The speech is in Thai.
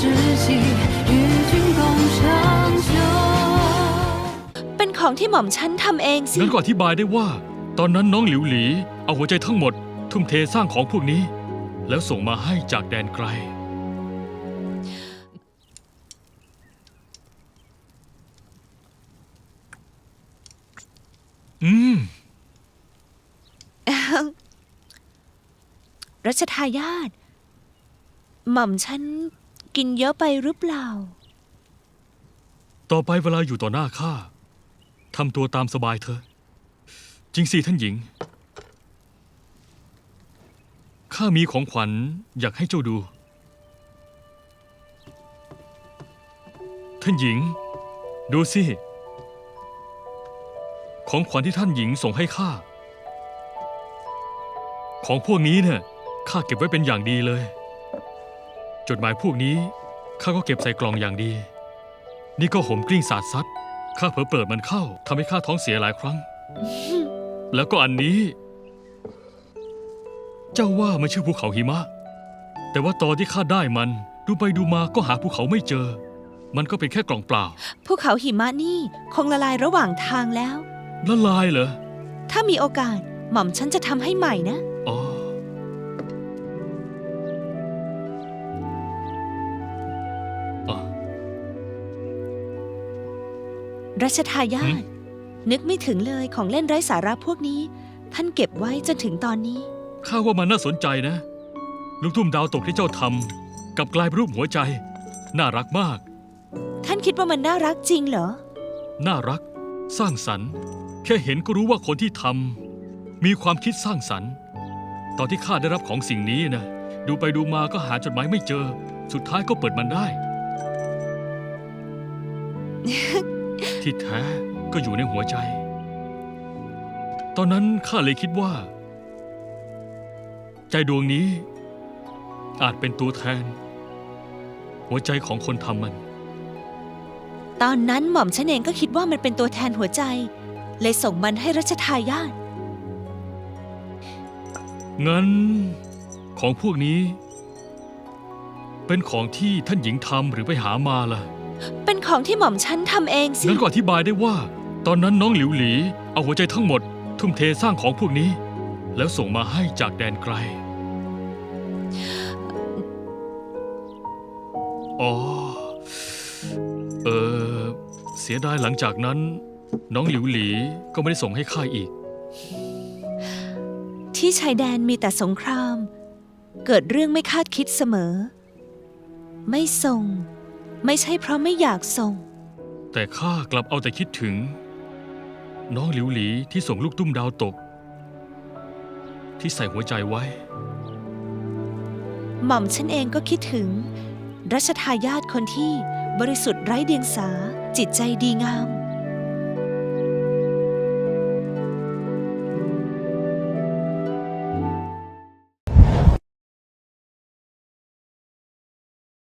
知己，与君共长久。 เป็นของที่หม่อมฉันทำเองสิ งั้นก็อธิบายได้ว่า ตอนนั้นน้องหลิวหลี เอาหัวใจทั้งหมด ทุ่มเทสร้างของพวกนี้ แล้วส่งมาให้จากแดนไกล อืม รัชทายาทหม่อมฉัน กินเยอะไปหรือเปล่า ต่อไปเวลาอยู่ต่อหน้าข้าทำตัวตามสบายเถอะ จริงสิท่านหญิง ข้ามีของขวัญอยากให้เจ้าดู ท่านหญิง ดูสิ ของขวัญที่ท่านหญิงส่งให้ข้า ของพวกนี้เนี่ยข้าเก็บไว้เป็นอย่างดีเลย จดหมายพวกนี้ข้าก็เก็บใส่กล่องอย่างดี นี่ก็ห่มกลิ้งสาดซัดข้าเผลอเปิดมันเข้าทำให้ข้าท้องเสียหลายครั้ง แล้วก็อันนี้ เจ้าว่ามันชื่อภูเขาหิมะ แต่ว่าตอนที่ข้าได้มันดูไปดูมาก็หาภูเขาไม่เจอ มันก็เป็นแค่กล่องเปล่า ภูเขาหิมะนี่คงละลายระหว่างทางแล้ว ละลายเหรอ ถ้ามีโอกาสหม่อมฉันจะทำให้ใหม่นะ อ๋อ รัชทายาหืทมนึกไม่ถึงเลยของเล่นไร้สาระพวกนี้ ท่านเก็บไว้จนถึงตอนนี้ ข้าว่ามันน่าสนใจนะ ลูกทุ่มดาวตกที่เจ้าทำกลับกลายเป็นรูปหัวใจ น่ารักมาก ท่านคิดว่ามันน่ารักจริงเหรอ น่ารัก สร้างสรรค์ แค่เห็นก็รู้ว่าคนที่ทำมีความคิดสร้างสรรค์ ตอนที่ข้าได้รับของสิ่งนี้นะดูไปดูมาก็หาจดหมายไม่เจอ สุดท้ายก็เปิดมันได้ ที่แท้ก็อยู่ในหัวใจ ตอนนั้นข้าเลยคิดว่า ใจดวงนี้ อาจเป็นตัวแทน หัวใจของคนทำมัน ตอนนั้นหม่อมฉันเองก็คิดว่ามันเป็นตัวแทนหัวใจ เลยส่งมันให้รัชทายาทงั้นของพวกนี้ เป็นของที่ท่านหญิงทำหรือไปหามาล่ะ เป็นของที่หม่อมฉันทำเองสิ งั้นก็อธิบายได้ว่า ตอนนั้นน้องหลิวหลีเอาหัวใจทั้งหมด ทุ่มเทสร้างของพวกนี้ แล้วส่งมาให้จากแดนไกล อ๋อ เออ เสียดายหลังจากนั้น น้องหลิวหลีก็ไม่ได้ส่งให้ข้าอีก ที่ชายแดนมีแต่สงคราม เกิดเรื่องไม่คาดคิดเสมอ ไม่ส่ง ไม่ใช่เพราะไม่อยากส่ง แต่ข้ากลับเอาแต่คิดถึง น้องหลิวหลีที่ส่งลูกตุ้มดาวตก ที่ใส่หัวใจไว้ หม่อมฉันเองก็คิดถึง รัชทายาทคนที่บริสุทธิ์ไร้เดียงสาจิตใจดีงาม